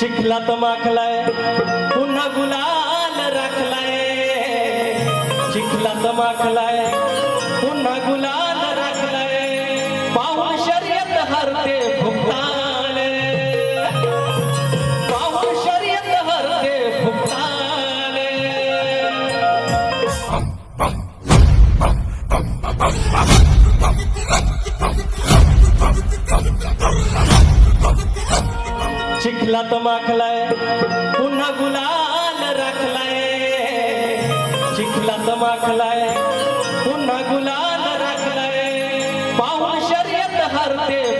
चिखलात माखलाय पुन्हा गुलाल राखलाय चिखलात माखलाय पुन्हा गुलाल राखलाय पाहून शर्यत हरते भुक्ताल पाहून शर्यत हरते फुकताले चिखलात माखलाय पुन्हा गुलाल राखलाय. चिखलात माखलाय पुन्हा गुलाल राखलाय. पाहून शर्यत हरते